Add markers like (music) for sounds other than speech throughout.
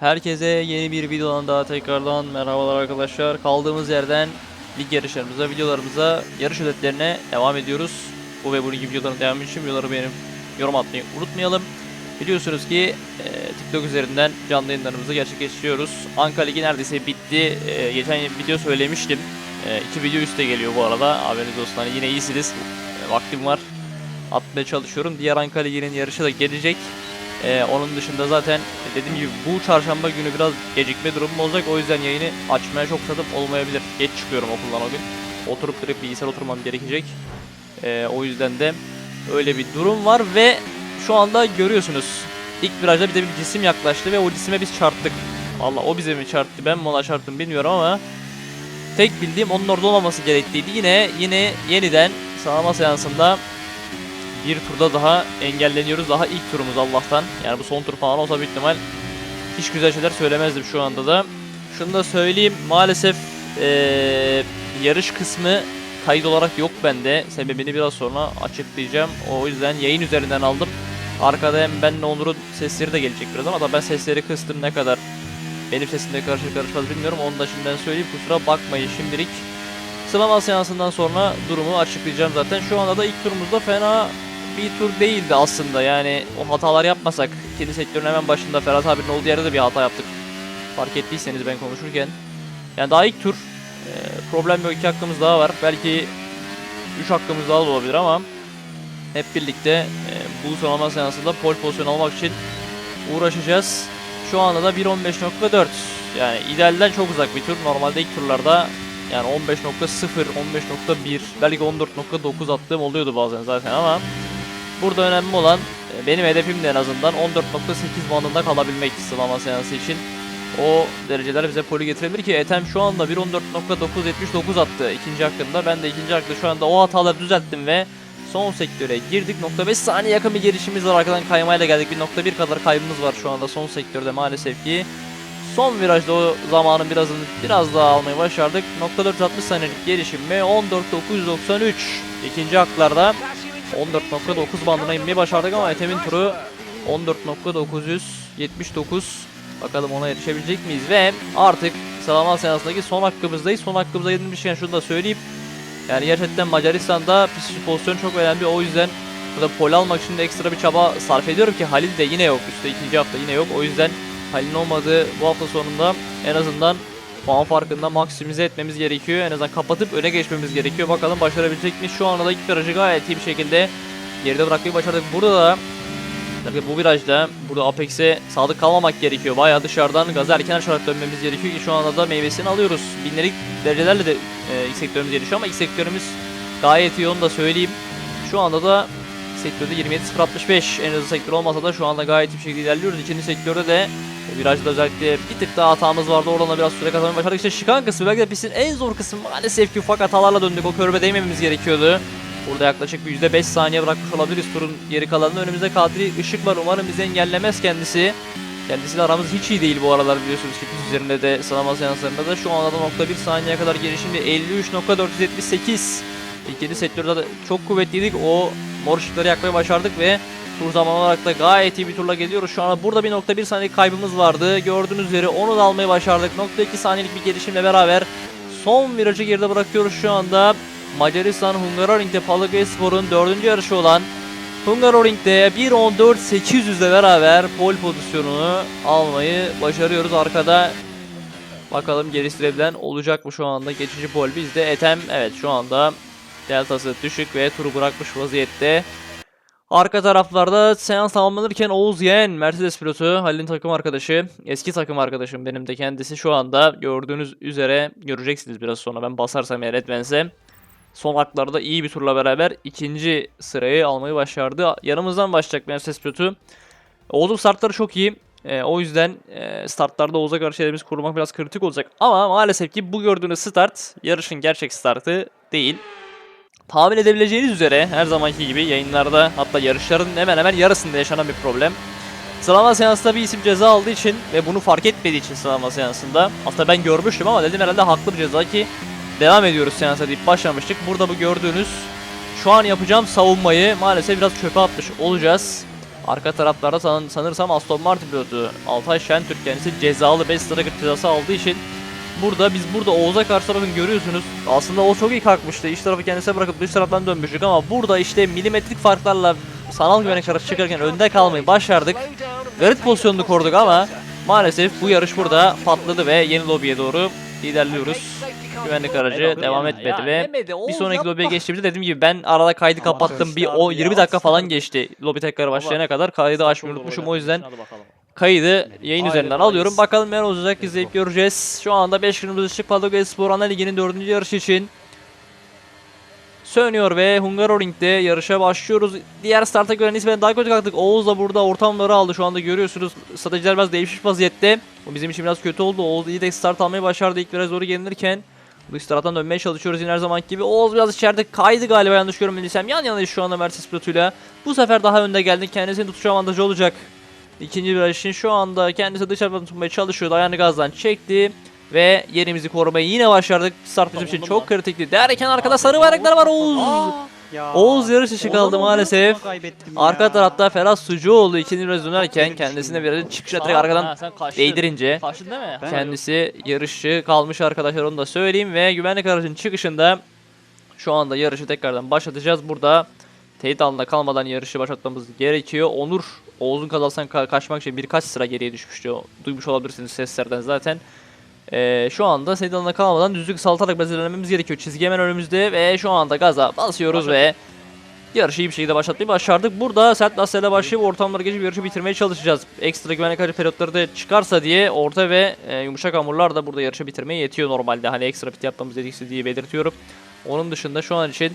Herkese yeni bir videodan daha tekrardan merhabalar arkadaşlar. Kaldığımız yerden lig yarışlarımıza, videolarımıza, yarış özetlerine devam ediyoruz. Bu ve bunun gibi videoların devamı için videoları beğenip yorum atmayı unutmayalım. Biliyorsunuz ki e, TikTok üzerinden canlı yayınlarımızı gerçekleştiriyoruz. Anka Ligi neredeyse bitti. E, geçen video söylemiştim. E, iki video üste geliyor bu arada. Haberiniz olsun. Hani yine iyisiniz. E, vaktim var. Atmaya çalışıyorum. Diğer Anka Ligi'nin yarışı da gelecek. Ee, onun dışında zaten dediğim gibi bu çarşamba günü biraz gecikme durumu olacak. O yüzden yayını açmaya çok fırsatım olmayabilir. Geç çıkıyorum okuldan o gün. Oturup direkt bilgisayar oturmam gerekecek. Ee, o yüzden de öyle bir durum var ve şu anda görüyorsunuz. İlk virajda bize bir cisim yaklaştı ve o cisime biz çarptık. Valla o bize mi çarptı ben mi ona çarptım bilmiyorum ama tek bildiğim onun orada olmaması gerekliydi. Yine yine yeniden sağlama seansında bir turda daha engelleniyoruz. Daha ilk turumuz Allah'tan. Yani bu son tur falan olsa büyük ihtimal hiç güzel şeyler söylemezdim şu anda da. Şunu da söyleyeyim. Maalesef eee, yarış kısmı kayıt olarak yok bende. Sebebini biraz sonra açıklayacağım. O yüzden yayın üzerinden aldım. Arkada hem benle Onur'un sesleri de gelecek biraz ama da ben sesleri kıstım ne kadar benim sesimle karışık karışmaz bilmiyorum. Onu da şimdiden söyleyeyim. Kusura bakmayın şimdilik. Sıralama seansından sonra durumu açıklayacağım zaten. Şu anda da ilk turumuzda fena bir tur değildi aslında. Yani o hatalar yapmasak ikinci sektörün hemen başında Ferhat abinin olduğu yerde de bir hata yaptık. Fark ettiyseniz ben konuşurken. Yani daha ilk tur. e, problem yok. iki hakkımız daha var. Belki üç hakkımız daha da olabilir ama hep birlikte e, bu sıralama seansında pole pozisyon almak için uğraşacağız. Şu anda da 1.15.4 yani idealden çok uzak bir tur. Normalde ilk turlarda yani 15.0, 15.1 belki 14.9 attığım oluyordu bazen zaten ama burada önemli olan e, benim hedefim de en azından 14.8 bandında kalabilmek sıralama seansı için. O dereceler bize poli getirebilir ki Etem şu anda 1.14.979 attı ikinci hakkında. Ben de ikinci hakkında şu anda o hataları düzelttim ve son sektöre girdik. 0.5 saniye yakın bir gelişimiz var arkadan kaymayla geldik. 1.1 kadar kaybımız var şu anda son sektörde maalesef ki. Son virajda o zamanın birazını biraz daha almayı başardık. 0.460 saniyelik gelişim ve 14.993 ikinci haklarda 14.9 bandına inmeyi başardık ama Ethem'in turu 14.979 Bakalım ona erişebilecek miyiz ve artık sıralama seansındaki son hakkımızdayız. Son hakkımıza edilmişken şunu da söyleyeyim. Yani gerçekten Macaristan'da pist pozisyon çok önemli. O yüzden burada pole almak için de ekstra bir çaba sarf ediyorum ki Halil de yine yok. Üstte ikinci hafta yine yok. O yüzden Halil'in olmadığı bu hafta sonunda en azından puan farkında maksimize etmemiz gerekiyor. En azından kapatıp öne geçmemiz gerekiyor. Bakalım başarabilecek mi? Şu anda da ilk virajı gayet iyi bir şekilde geride bırakmayı başardık. Burada da Tabii bu virajda burada Apex'e sadık kalmamak gerekiyor. Bayağı dışarıdan gaza erken açarak dönmemiz gerekiyor ki şu anda da meyvesini alıyoruz. Binlerlik derecelerle de e, ilk sektörümüz gelişiyor ama ilk sektörümüz gayet iyi onu da söyleyeyim. Şu anda da sektörde 27.065 en hızlı sektör olmasa da şu anda gayet iyi bir şekilde ilerliyoruz. İkinci sektörde de virajda özellikle bir tık daha hatamız vardı. Oradan da biraz süre kazanmayı başardık. İşte çıkan kısmı belki de pistin en zor kısmı maalesef ki ufak hatalarla döndük. O körbe değmememiz gerekiyordu. Burada yaklaşık bir %5 saniye bırakmış olabiliriz turun geri kalanında. Önümüzde Kadri Işık var. Umarım bizi engellemez kendisi. Kendisiyle aramız hiç iyi değil bu aralar biliyorsunuz ki üzerinde de sıralama seanslarında da şu anda da nokta bir saniye kadar gelişimde 53.478 İkinci sektörde de çok kuvvetliydik. O mor ışıkları yakmaya başardık ve tur zaman olarak da gayet iyi bir turla geliyoruz. Şu anda burada bir nokta bir saniyelik kaybımız vardı. Gördüğünüz üzere onu da almayı başardık. Nokta saniyelik bir gelişimle beraber son virajı geride bırakıyoruz şu anda. Macaristan Hungaroring'de Palagaspor'un dördüncü yarışı olan Hungaroring'de 1.14.800'le beraber pole pozisyonunu almayı başarıyoruz. Arkada bakalım geliştirebilen olacak mı şu anda geçici pole bizde. Etem evet şu anda deltası düşük ve turu bırakmış vaziyette. Arka taraflarda seans tamamlanırken Oğuz Yeğen, Mercedes pilotu, Halil'in takım arkadaşı, eski takım arkadaşım benim de kendisi şu anda gördüğünüz üzere göreceksiniz biraz sonra ben basarsam eğer etmense. Son haklarda iyi bir turla beraber ikinci sırayı almayı başardı. Yanımızdan başlayacak Mercedes pilotu. Oğuz'un startları çok iyi. Ee, o yüzden e, startlarda Oğuz'a karşı elimiz kurmak biraz kritik olacak. Ama maalesef ki bu gördüğünüz start yarışın gerçek startı değil. Tahmin edebileceğiniz üzere her zamanki gibi yayınlarda hatta yarışların hemen hemen yarısında yaşanan bir problem. Sıralama seansında bir isim ceza aldığı için ve bunu fark etmediği için sıralama seansında aslında ben görmüştüm ama dedim herhalde haklı bir ceza ki devam ediyoruz seansa deyip başlamıştık. Burada bu gördüğünüz şu an yapacağım savunmayı maalesef biraz çöpe atmış olacağız. Arka taraflarda san- sanırsam Aston Martin pilotu Altay Şentürk kendisi cezalı 5 sıra cezası aldığı için Burada biz burada Oğuz'a karşı bakın görüyorsunuz. Aslında o çok iyi kalkmıştı. İç tarafı kendisine bırakıp dış taraftan dönmüştük ama burada işte milimetrik farklarla sanal güvenlik arası çıkarken önde kalmayı başardık. Garip pozisyonunu koruduk ama maalesef bu yarış burada patladı ve yeni lobiye doğru ilerliyoruz. Güvenlik aracı devam etmedi ve bir sonraki lobiye geçtiğimde dediğim gibi ben arada kaydı kapattım. Bir o 20 dakika falan geçti lobi tekrar başlayana kadar. Kaydı açmayı unutmuşum o yüzden kaydı yayın üzerinden alıyorum. Bakalım ne olacak izleyip göreceğiz. Şu anda 5 kırmızı ışık Paddock Espor Ana Ligi'nin 4. yarışı için sönüyor ve Hungaroring'de yarışa başlıyoruz. Diğer starta göre nispeten daha kötü kalktık. Oğuz da burada ortamları aldı şu anda görüyorsunuz. Stratejiler biraz değişmiş vaziyette. Bu bizim için biraz kötü oldu. Oğuz iyi de start almayı başardı ilk biraz doğru gelinirken. Dış taraftan dönmeye çalışıyoruz yine her zamanki gibi. Oğuz biraz içeride kaydı galiba yanlış görmediysem. Yan yanayız şu anda Mercedes pilotuyla. Bu sefer daha önde geldi. Kendisini tutuşu avantajı olacak. İkinci viraj için şu anda kendisi dışarıdan tutmaya çalışıyordu. Ayağını gazdan çekti. Ve yerimizi korumayı yine başardık. Start bizim için çok kritikti. Derken arkada sarı bayraklar var Oğuz. Oğuz yarış dışı kaldı maalesef. Arka tarafta Ferhat Sucuoğlu ikinci viraj dönerken kendisine virajın çıkışına direkt arkadan değdirince Kaçtın değil mi? kendisi yarışçı kalmış arkadaşlar onu da söyleyeyim ve güvenlik aracının çıkışında şu anda yarışı tekrardan başlatacağız. Burada teyit altında kalmadan yarışı başlatmamız gerekiyor. Onur Oğuz'un kazasından ka- kaçmak için birkaç sıra geriye düşmüştü. Duymuş olabilirsiniz seslerden zaten. Ee, şu anda altında kalmadan düzlük saltarak biraz ilerlememiz gerekiyor. Çizgi hemen önümüzde ve şu anda gaza basıyoruz ve yarışı iyi bir şekilde başlatmayı başardık. Burada sert lastiğe başlayıp ortamları geçip yarışı bitirmeye çalışacağız. Ekstra güvenlik aracı periyotları da çıkarsa diye orta ve e, yumuşak hamurlar da burada yarışı bitirmeye yetiyor normalde. Hani ekstra pit yapmamız gerekirse diye belirtiyorum. Onun dışında şu an için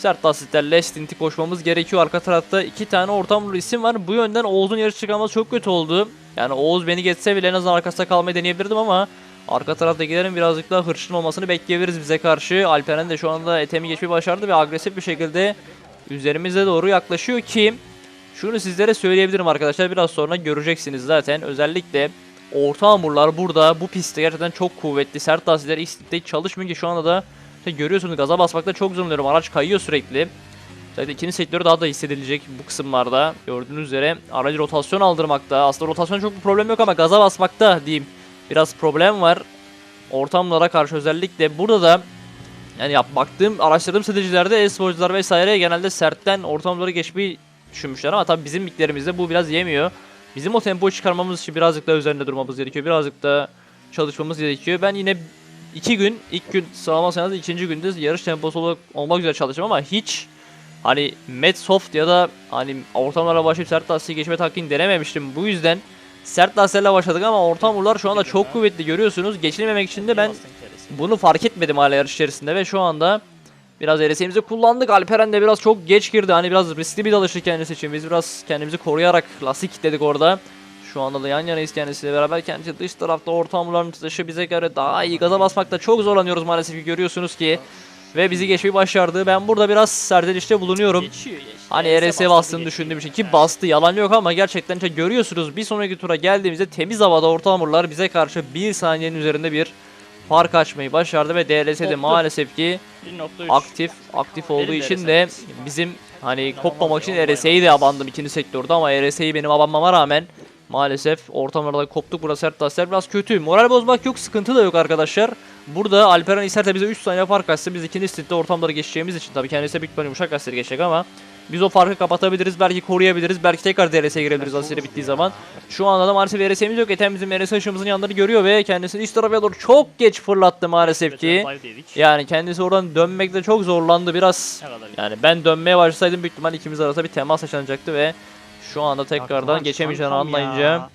sert lastiklerle stinti koşmamız gerekiyor. Arka tarafta iki tane orta hamurlu isim var. Bu yönden Oğuz'un yarış çıkarması çok kötü oldu. Yani Oğuz beni geçse bile en azından arkasında kalmayı deneyebilirdim ama Arka taraftakilerin birazcık daha hırçın olmasını bekleyebiliriz bize karşı. Alperen de şu anda etemi geçmeyi başardı ve agresif bir şekilde üzerimize doğru yaklaşıyor ki şunu sizlere söyleyebilirim arkadaşlar biraz sonra göreceksiniz zaten özellikle orta hamurlar burada bu pistte gerçekten çok kuvvetli sert lastikler istikte çalışmıyor ki şu anda da işte görüyorsunuz gaza basmakta çok zorlanıyorum araç kayıyor sürekli Zaten ikinci sektörü daha da hissedilecek bu kısımlarda gördüğünüz üzere aracı rotasyon aldırmakta aslında rotasyon çok bir problem yok ama gaza basmakta diyeyim biraz problem var ortamlara karşı özellikle burada da yani yap, baktığım araştırdığım stratejilerde e-sporcular vesaire genelde sertten ortamları geçmeyi düşünmüşler ama tabii bizim liglerimizde bu biraz yemiyor. Bizim o tempoyu çıkarmamız için birazcık daha üzerinde durmamız gerekiyor. Birazcık da çalışmamız gerekiyor. Ben yine iki gün, ilk gün sıralama sayınızda ikinci günde yarış temposu olarak olmak üzere çalıştım ama hiç hani Met Soft ya da hani ortamlara başlayıp sert lastiği geçme taktiğini denememiştim. Bu yüzden sert lastiklerle başladık ama ortam vurlar şu anda çok kuvvetli görüyorsunuz. Geçilmemek için de ben bunu fark etmedim hala yarış içerisinde ve şu anda biraz RS'imizi kullandık. Alperen de biraz çok geç girdi. Hani biraz riskli bir dalıştı kendisi için. Biz biraz kendimizi koruyarak lastik kilitledik orada. Şu anda da yan yanayız kendisiyle beraber. Kendisi dış tarafta orta hamurların tutışı bize göre daha iyi. Gaza basmakta çok zorlanıyoruz maalesef ki görüyorsunuz ki. Ve bizi geçmeyi başardı. Ben burada biraz serzenişte bulunuyorum. Geçiyor geçiyor. Hani RS bastığını düşündüğüm için ki bastı yalan yok ama gerçekten işte görüyorsunuz bir sonraki tura geldiğimizde temiz havada orta hamurlar bize karşı bir saniyenin üzerinde bir fark açmayı başardı ve DLS'de Koptu. maalesef ki 1.3. aktif aktif olduğu de için de bizim hani kopmamak için RS'yi de abandım ikinci sektörde ama RS'yi benim abanmama rağmen maalesef ortamlarda koptuk. Burada sert lastikler biraz kötü. Moral bozmak yok, sıkıntı da yok arkadaşlar. Burada Alperen isterse bize 3 saniye fark açsa biz ikinci stintte ortamları geçeceğimiz için tabii kendisi büyük ihtimalle yumuşak lastikleri geçecek ama biz o farkı kapatabiliriz, belki koruyabiliriz, belki tekrar DRS'ye girebiliriz lastikleri bittiği zaman. Şu anda da maalesef RS'imiz yok. Eten bizim RS ışığımızın yanlarını görüyor ve kendisini iç tarafa doğru çok geç fırlattı maalesef ki. Yani kendisi oradan dönmekte çok zorlandı biraz. Yani ben dönmeye başlasaydım büyük ihtimal ikimiz arasında bir temas yaşanacaktı ve şu anda tekrardan geçemeyeceğini anlayınca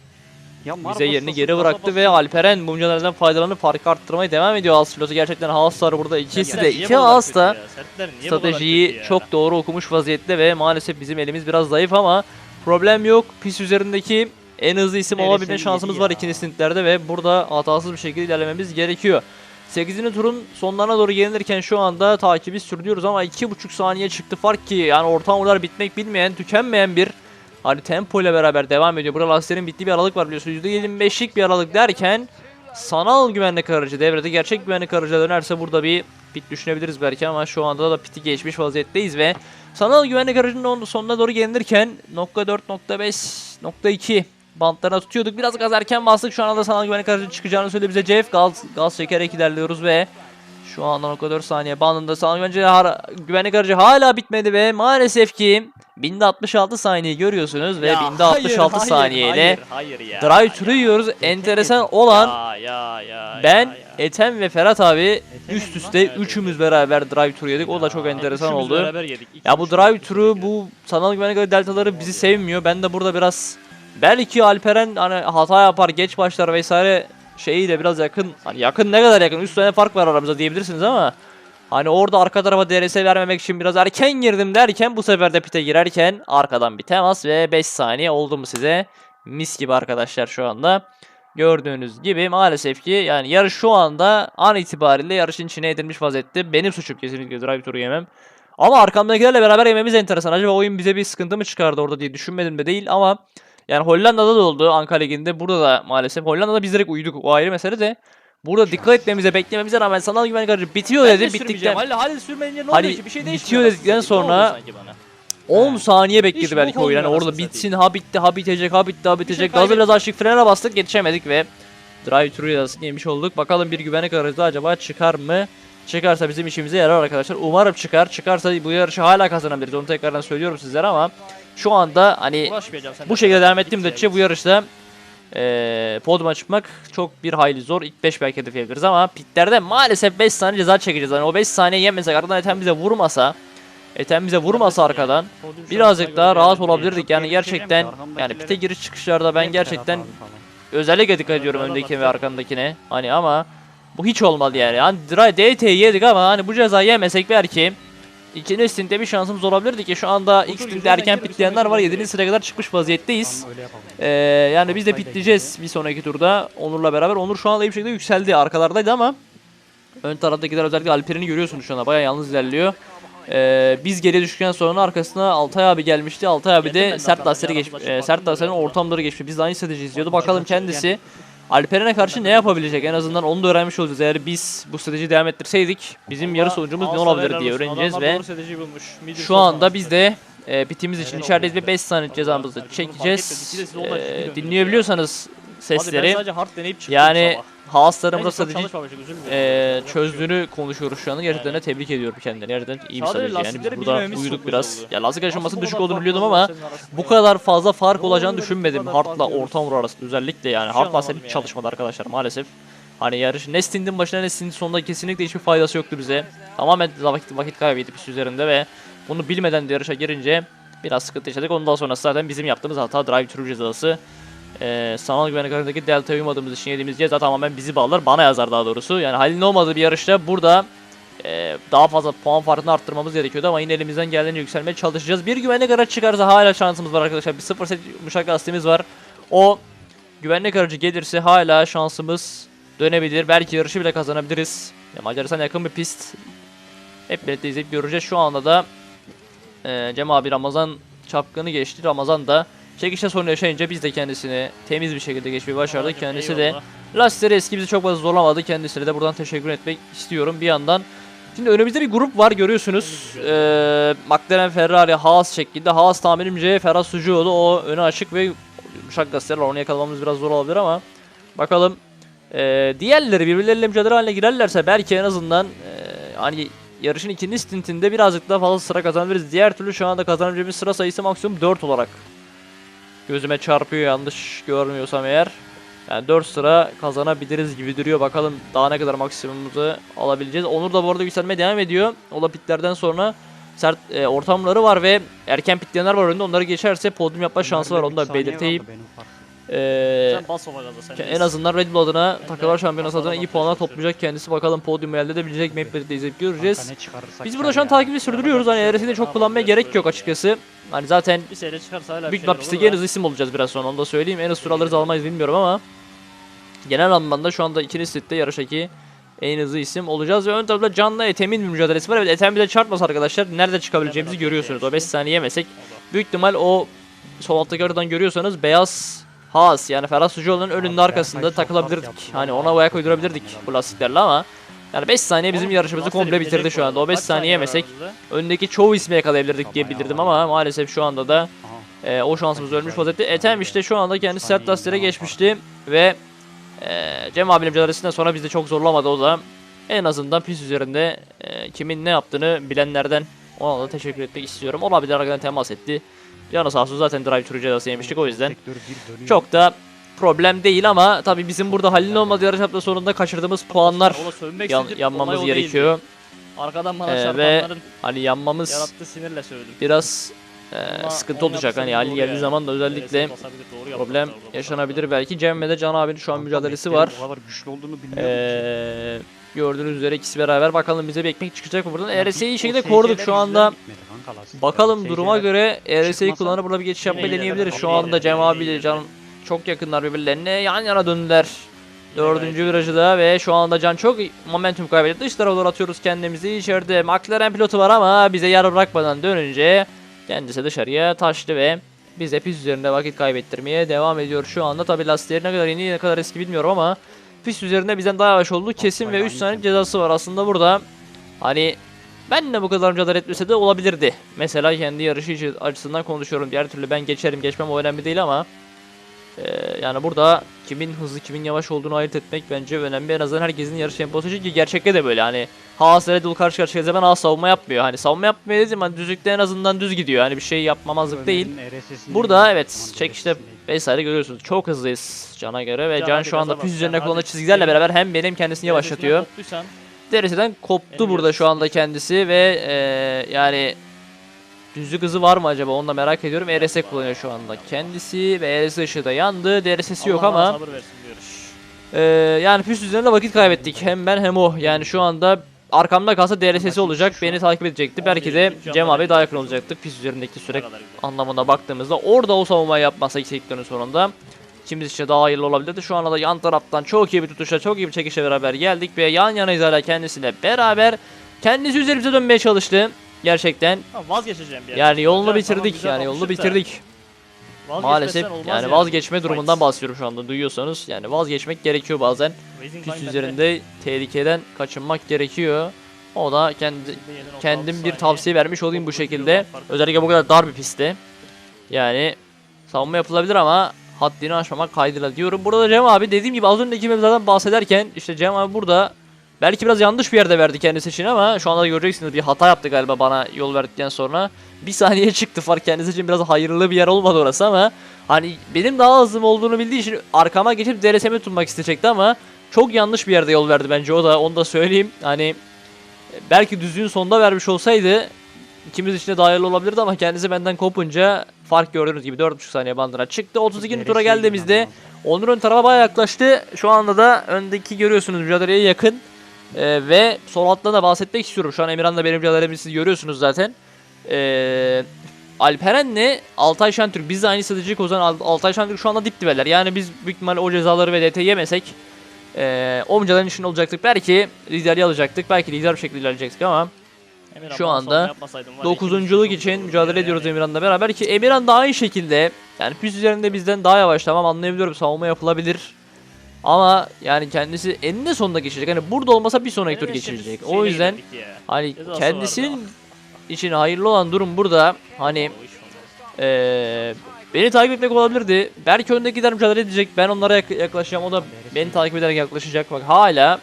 bize yerini geri bıraktı ve Alperen mücadeleden faydalanıp farkı arttırmaya devam ediyor Haas pilotu. Gerçekten Haaslar burada ikisi Ya de iki Haas da ya? Stratejiyi ya? çok doğru okumuş vaziyette ve maalesef bizim elimiz biraz zayıf ama problem yok. Pis üzerindeki en hızlı isim Neresi olabilme şansımız ya? var ikinci stintlerde ve burada hatasız bir şekilde ilerlememiz gerekiyor. 8. turun sonlarına doğru gelinirken şu anda takibi sürdürüyoruz ama 2,5 saniye çıktı fark ki yani orta hamurlar bitmek bilmeyen, tükenmeyen bir hani tempo ile beraber devam ediyor. Burada lastiklerin bittiği bir aralık var biliyorsunuz. %25'lik bir aralık derken sanal güvenlik aracı devrede gerçek güvenlik aracı dönerse burada bir pit düşünebiliriz belki ama şu anda da piti geçmiş vaziyetteyiz ve Sanal güvenlik aracının on- sonuna doğru gelinirken nokta 4, nokta 5, nokta 2 bantlarına tutuyorduk. Biraz gaz erken bastık. Şu anda sanal güvenlik aracının çıkacağını söyledi bize Jeff. Gaz, gaz çekerek ilerliyoruz ve şu anda nokta 4 saniye bandında sanal güvenlik aracı hala bitmedi ve maalesef ki binde 66 saniye görüyorsunuz ve binde 66 saniyeyle hayır, ya. drive thru yiyoruz. Enteresan olan Ya ya ya. ben, ya, ya. Ethem ve Ferhat abi üst Etem'in üste üçümüz beraber drive thru yedik. O da çok Ya, enteresan oldu. yedik. İki Ya bu drive thru ya. bu sanal güvenlik deltaları bizi sevmiyor. Ben de burada biraz belki Alperen hani hata yapar, geç başlar vesaire şeyiyle biraz yakın. Hani yakın ne kadar yakın? 3 tane fark var aramızda diyebilirsiniz ama hani orada arka tarafa DRS vermemek için biraz erken girdim derken bu sefer de pite girerken arkadan bir temas ve 5 saniye oldu mu size? Mis gibi arkadaşlar şu anda. Gördüğünüz gibi maalesef ki yani yarış şu anda an itibariyle yarışın içine edilmiş vaziyette. Benim suçum kesinlikle drive turu yemem. Ama arkamdakilerle beraber yememiz enteresan. Acaba oyun bize bir sıkıntı mı çıkardı orada diye düşünmedim de değil ama yani Hollanda'da da oldu Ankara Ligi'nde. Burada da maalesef Hollanda'da biz direkt uyuduk. O ayrı mesele de. Burada dikkat etmemize, beklememize rağmen sanal güvenlik aracı bitiyor dedi. Bittikten Halil, Halil sürmeyince ne Hani oluyor ki? Bir şey bitiyor değişmiyor. dedikten. Ne oldu sonra- sanki bana? 10 Ha. saniye bekledi Hiç belki oyun. Yani orada bitsin, ha bitti, ha bitecek, ha bitti, ha bitecek. şey Gazı biraz açtık, frene bastık, yetişemedik ve drive thru yazısını yemiş olduk. Bakalım bir güvenlik aracı acaba çıkar mı? Çıkarsa bizim işimize yarar arkadaşlar. Umarım çıkar. Çıkarsa bu yarışı hala kazanabiliriz. Onu tekrardan söylüyorum sizlere ama şu anda hani bu şekilde devam ettiğim müddetçe bu yarışta eee podyuma çıkmak çok bir hayli zor. İlk 5 belki hedefleyebiliriz ama pitlerde maalesef 5 saniye ceza çekeceğiz. Hani o 5 saniye yemesek arkadan Ethem bize vurmasa Ethem bize vurmasa arkadan birazcık daha rahat yani olabilirdik. Yani şey gerçekten yani pite giriş çıkışlarda ben gerçekten özellikle dikkat ediyorum öndekine ve arkandakine. Hani ama bu hiç olmadı yani. Hani DT'yi yedik ama hani bu cezayı yemesek belki ikinci stinte bir şansımız olabilirdi ki şu anda ilk yüzünden erken pitleyenler var. sonra 7. sıraya kadar çıkmış vaziyetteyiz. Ee, yani biz de pitleyeceğiz bir sonraki turda Onur'la beraber. Onur şu anda iyi bir şekilde yükseldi. Arkalardaydı ama ön taraftakiler özellikle Alper'ini görüyorsunuz şu anda. Bayağı yalnız ilerliyor. Ee, biz geriye düştükten sonra arkasına Altay abi gelmişti. Altay abi de sert lastikleri geç, e, sert lastiklerin ortamları geçti. Biz de aynı strateji izliyordu. Bakalım kendisi Alperen'e karşı ne yapabilecek? En azından onu da öğrenmiş olacağız. Eğer biz bu stratejiyi devam ettirseydik bizim yarı sonucumuz ne olabilir diye öğreneceğiz ve strateji şu anda biz de e, bitimiz için içerideyiz ve olsun. 5 saniye cezamızı çekeceğiz. döndünüz dinleyebiliyorsanız sesleri yani çalışmamışım, üzülmüyorum. e, çözdüğünü konuşuyoruz şu anda. Gerçekten Yani. tebrik ediyorum kendilerini. Gerçekten iyi bir Sadece. Yani biz burada uyuduk biraz. oldu. Ya lastik aşamasının düşük olduğunu biliyordum ama senin bu kadar fazla fark olacağını düşünmedim. fark orta hamur arasında özellikle yani. Şey Hard'la anlamadım hiç çalışmadı arkadaşlar maalesef. Hani yarış ne stint'in başına ne stint'in sonunda kesinlikle hiçbir faydası yoktu bize. Tamamen vakit, vakit kaybıydı pist üzerinde ve bunu bilmeden de yarışa girince biraz sıkıntı yaşadık. Ondan sonra zaten bizim yaptığımız hata drive thru cezası. Ee, sanal güvenlik arasındaki delta'ya uymadığımız için yediğimiz ceza tamamen bizi bağlar. Bana yazar daha doğrusu. Yani Halil'in olmadığı bir yarışta burada e, daha fazla puan farkını arttırmamız gerekiyordu ama yine elimizden geldiğince yükselmeye çalışacağız. Bir güvenlik aracı çıkarsa hala şansımız var arkadaşlar. Bir 0 set yumuşak lastiğimiz var. O güvenlik aracı gelirse hala şansımız dönebilir. Belki yarışı bile kazanabiliriz. Ya Macaristan yakın bir pist. Hep birlikte izleyip göreceğiz. Şu anda da e, Cem abi Ramazan çapkını geçti. Ramazan da çekişte sorun yaşayınca biz de kendisini temiz bir şekilde geçmeyi başardık. Kendisi de eyvallah. Lastikleri eski bizi çok fazla zorlamadı. Kendisine de buradan teşekkür etmek istiyorum bir yandan. Şimdi önümüzde bir grup var görüyorsunuz. Ee, McLaren, Ferrari, Haas şeklinde. Haas tahminimce Ferhat Sucuoğlu o önü açık ve yumuşak gazeteler. Onu yakalamamız biraz zor olabilir ama bakalım. Ee, diğerleri birbirleriyle mücadele haline girerlerse belki en azından ee, hani yarışın ikinci stintinde birazcık daha fazla sıra kazanabiliriz. Diğer türlü şu anda kazanabileceğimiz sıra sayısı maksimum 4 olarak gözüme çarpıyor yanlış görmüyorsam eğer. Yani 4 sıra kazanabiliriz gibi duruyor. Bakalım daha ne kadar maksimumumuzu alabileceğiz. Onur da bu arada yükselmeye devam ediyor. O da pitlerden sonra sert e, ortamları var ve erken pitleyenler var önünde. Onları geçerse podyum yapma şansı var. Onu da belirteyim. Ee, Sen bas o gaza sen. en azından Red Bull adına takılar şampiyonası adına iyi puanlar toplayacak kendisi. Bakalım podyumu elde edebilecek mi hep birlikte izleyip göreceğiz. Biz burada şu an takibi sürdürüyoruz. Hani RS'i de çok kullanmaya gerek yok açıkçası. Hani zaten Bir çıkarsa hala Büyük şeyler map en hızlı isim olacağız biraz sonra onu da söyleyeyim. En hızlı tur alırız almayız bilmiyorum ama genel anlamda şu anda ikinci sette yarıştaki en hızlı isim olacağız ve ön tarafta Can'la Ethem'in bir mücadelesi var. Evet Ethem bile çarpmasa arkadaşlar nerede çıkabileceğimizi görüyorsunuz. O 5 saniye yemesek büyük ihtimal o sol alttaki haritadan görüyorsanız beyaz Haas yani Ferhat Sucuoğlu'nun önünde Abi, arkasında takılabilirdik. Hani ona ayak uydurabilirdik bu lastiklerle ama Yani 5 saniye bizim yarışımızı komple bitirdi şu anda. O arada. 5 Kaç saniye yemesek öndeki çoğu ismi yakalayabilirdik diye bildirdim ama maalesef şu anda da e, o şansımız ölmüş vaziyette. Etem işte şu anda kendisi sert lastiklere geçmişti ve e, Cem abinin mücadelesinden sonra bizi çok zorlamadı o da. En azından pist üzerinde e, kimin ne yaptığını bilenlerden ona da teşekkür etmek istiyorum. Olabilir arkadan temas etti. Sağ olsun zaten drive turu cezası yemiştik o yüzden. Çok da problem değil ama tabii bizim burada Halil'in olmadığı yarış hafta sonunda kaçırdığımız puanlar yan- yanmamız gerekiyor. Arkadan bana Ee, ve Hani yanmamız yarattığı sinirle söyledim. biraz e, sıkıntı olacak. Hani doğru geldiği yani. zaman da özellikle problem yaşanabilir belki. Cem ve de Can abinin şu an mücadelesi var. Ee, gördüğünüz üzere ikisi beraber. Bakalım bize bir ekmek çıkacak mı buradan? İyi o şekilde koruduk şu anda. Bakalım duruma göre ERS'yi çıkmasa kullanıp burada bir geçiş yapmayı deneyebiliriz. Şu anda Cem yine abiyle. Can çok yakınlar birbirlerine. Yan yana döndüler. Dördüncü virajı da ve şu anda Can çok momentum kaybetti. Dış tarafa doğru atıyoruz kendimizi. İçeride McLaren pilotu var ama bize yer bırakmadan dönünce kendisi dışarıya taştı ve biz pist üzerinde vakit kaybettirmeye devam ediyor şu anda. Tabi lastikleri ne kadar yeni ne kadar eski bilmiyorum ama pist üzerinde bizden daha yavaş olduğu kesin ve 3 saniye cezası var aslında burada. Hani benle bu kadar mücadele etmese de olabilirdi. Mesela kendi yarışı açısından konuşuyorum. Diğer türlü ben geçerim geçmem o önemli değil ama ee, yani burada kimin hızlı kimin yavaş olduğunu ayırt etmek bence önemli. En azından herkesin yarış temposu çünkü gerçekte de böyle hani Haas Red Bull karşı karşıya zaman Haas savunma yapmıyor. Hani savunma yapmıyor dediğim hani düzlükte en azından düz gidiyor. Hani bir şey yapmamazlık değil. Burada evet çekişte RSS'ini. Vesaire görüyorsunuz. Çok hızlıyız Can'a göre ve Can Can şu anda pist üzerine hadi. çizgilerle beraber hem benim kendisini yavaşlatıyor. Derisinden koptu burada şu anda kendisi ve e, yani düzlük hızı var mı acaba onu da merak ediyorum. ERS kullanıyor şu anda kendisi ve ERS ışığı da yandı. DRS'si yok ama ee, yani pist üzerinde vakit kaybettik. Hem ben hem o. Yani şu anda arkamda kalsa DRS'si olacak. Beni takip edecekti. Belki de Cem abi daha yakın olacaktık pist üzerindeki süre anlamına baktığımızda. Orada o savunmayı yapmasa ilk sonunda ikimiz için daha hayırlı olabilirdi. Şu anda da yan taraftan çok iyi bir tutuşla, çok iyi bir çekişle beraber geldik ve yan yanayız hala kendisiyle beraber. Kendisi üzerimize dönmeye çalıştı. Gerçekten. Ha, vazgeçeceğim bir Yani yolunu Tamam, bitirdik. güzel Yani yolunu bitirdik. Maalesef olmaz yani vazgeçme durumundan bahsediyorum şu anda duyuyorsanız. Yani vazgeçmek gerekiyor bazen. Pist üzerinde tehlikeden kaçınmak gerekiyor. O da kendi kendim bir tavsiye vermiş olayım bu şekilde. Özellikle bu kadar dar bir pistte. Yani savunma yapılabilir ama haddini aşmamak kaydıyla diyorum. Burada da Cem abi dediğim gibi az önceki mevzudan bahsederken işte Cem abi burada belki biraz yanlış bir yerde verdi kendisi için ama şu anda da göreceksiniz bir hata yaptı galiba bana yol verdikten sonra. Bir saniye (laughs) çıktı fark kendisi için biraz hayırlı bir yer olmadı orası ama hani benim daha hızlım olduğunu bildiği için arkama geçip DRS'mi tutmak isteyecekti ama çok yanlış bir yerde yol verdi bence o da onu da söyleyeyim. Hani belki düzlüğün sonunda vermiş olsaydı ikimiz için de daha hayırlı olabilirdi ama kendisi benden kopunca fark gördüğünüz gibi 4.5 saniye bandına çıktı. 32. tura RS'yi geldiğimizde. Onur ön tarafa bayağı yaklaştı. Şu anda da öndeki görüyorsunuz mücadeleye yakın. Ee, ve sol alttan da bahsetmek istiyorum. Şu an Emirhan'la benim siz görüyorsunuz zaten. Ee, Alperen'le Altay Şentürk biz de aynı strateji kozan Al- Altay Şentürk şu anda dip dibeler. Yani biz büyük ihtimalle o cezaları ve DT yemesek ee, o mücadelenin içinde olacaktık. Belki liderliği alacaktık. Belki lider bir şekilde ilerleyecektik ama Emirhan şu anda savunma yapmasaydın var ya, ikimiz Dokuzunculuk çok için zor mücadele yani. ediyoruz Emirhan'la beraber ki Emirhan da aynı şekilde yani pist üzerinde bizden daha yavaş tamam anlayabiliyorum savunma yapılabilir. Ama yani kendisi eninde sonunda geçecek. Hani burada olmasa bir sonraki tur geçirecek. şeyine O yüzden hani kendisinin için hayırlı olan durum burada. Hani eee beni takip etmek olabilirdi. Belki öndekiler mücadele edecek. Ben onlara yak- yaklaşacağım. O da beni takip ederek yaklaşacak. Bak hala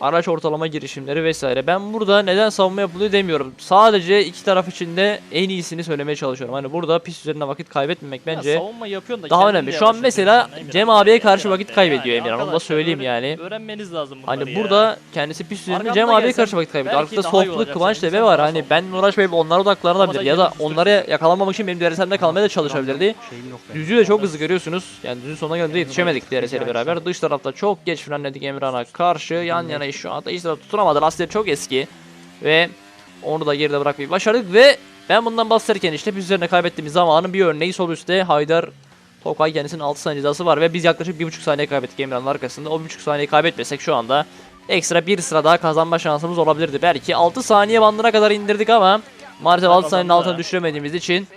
araç ortalama girişimleri vesaire. Ben burada neden savunma yapılıyor demiyorum. Sadece iki taraf için de en iyisini söylemeye çalışıyorum. Hani burada pist üzerinde vakit kaybetmemek Ya bence savunma yapıyorsun da daha önemli. Şu an mesela Emirhan. Cem abiye karşı vakit kaybediyor Yani Emirhan. Onu da söyleyeyim yani. Öğrenmeniz lazım bunları Hani ya. burada kendisi pist üzerinde Arkamda Cem abiye karşı vakit kaybediyor. Arkada olacak Kıvanç için, var. Hani benimle uğraşmayıp onlara odaklanabilir. Ya da kendini onları yakalamamak için benim DRS'imde kalmaya da çalışabilirdi. Düzü de çok hızlı görüyorsunuz. Yani düzün sonuna geldiğinde yetişemedik DRS ile beraber. Dış tarafta çok geç frenledik Emirhan'a karşı. Yan yana şu anda iç tarafta tutunamadı. Lastikleri çok eski. Ve onu da geride bırakmayı başardık ve ben bundan bahsederken işte pist üzerine kaybettiğimiz zamanın bir örneği sol üstte Haydar Tokay kendisinin 6 saniye cezası var ve biz yaklaşık 1.5 saniye kaybettik Emirhan'ın arkasında. O 1.5 saniyeyi kaybetmesek şu anda ekstra bir sıra daha kazanma şansımız olabilirdi. Belki 6 saniye bandına kadar indirdik ama maalesef 6 saniyenin altına düşüremediğimiz için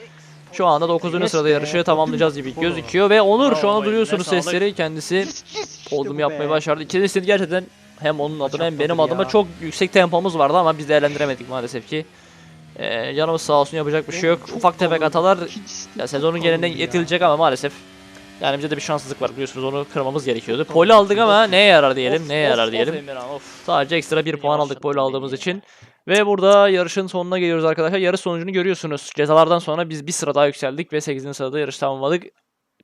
şu anda 9. Yes sırada yarışı tamamlayacağız gibi gözüküyor ve Onur şu anda duyuyorsunuz sesleri kendisi bu yapmayı başardı. İkincisini gerçekten Hem onun adına hem benim adıma çok yüksek tempomuz vardı ama biz değerlendiremedik maalesef ki. Ee, canımız sağ olsun yapacak bir şey yok. Ufak tefek hatalar ya sezonun genelinde yetilecek ama maalesef yani bize de bir şanssızlık var biliyorsunuz onu kırmamız gerekiyordu. Poli aldık ama neye yarar diyelim, neye yarar diyelim. Sadece ekstra bir puan aldık poli aldığımız için. Ve burada yarışın sonuna geliyoruz arkadaşlar. Yarış sonucunu görüyorsunuz. Cezalardan sonra biz bir sıra daha yükseldik ve 8. sırada yarış tamamladık.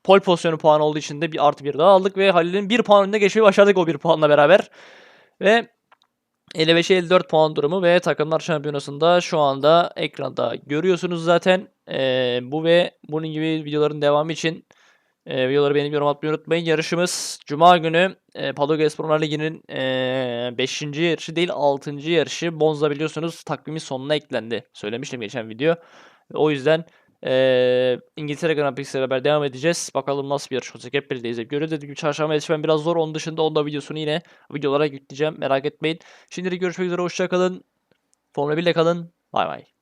Pol pozisyonu puan olduğu için de bir artı bir daha aldık ve Halil'in bir puan önüne geçmeyi başardık o bir puanla beraber. Ve 55'e 54 puan durumu ve takımlar şampiyonasında şu anda ekranda görüyorsunuz zaten. Ee, bu ve bunun gibi videoların devamı için e, videoları beğenip yorum atmayı unutmayın. Yarışımız Cuma günü e, Padok Esprona Ligi'nin 5. yarışı değil 6. yarışı. Monza biliyorsunuz takvimin sonuna eklendi. Söylemiştim geçen video. O yüzden e, İngiltere Grand Prix'siyle beraber devam edeceğiz. Bakalım nasıl bir yarış olacak hep birlikte izleyip göreceğiz. Dediğim gibi çarşamba yetişmem biraz zor. Onun dışında onda videosunu yine videolara yükleyeceğim. Merak etmeyin. Şimdilik görüşmek üzere. Hoşçakalın. Formula 1 ile kalın. Bay bay.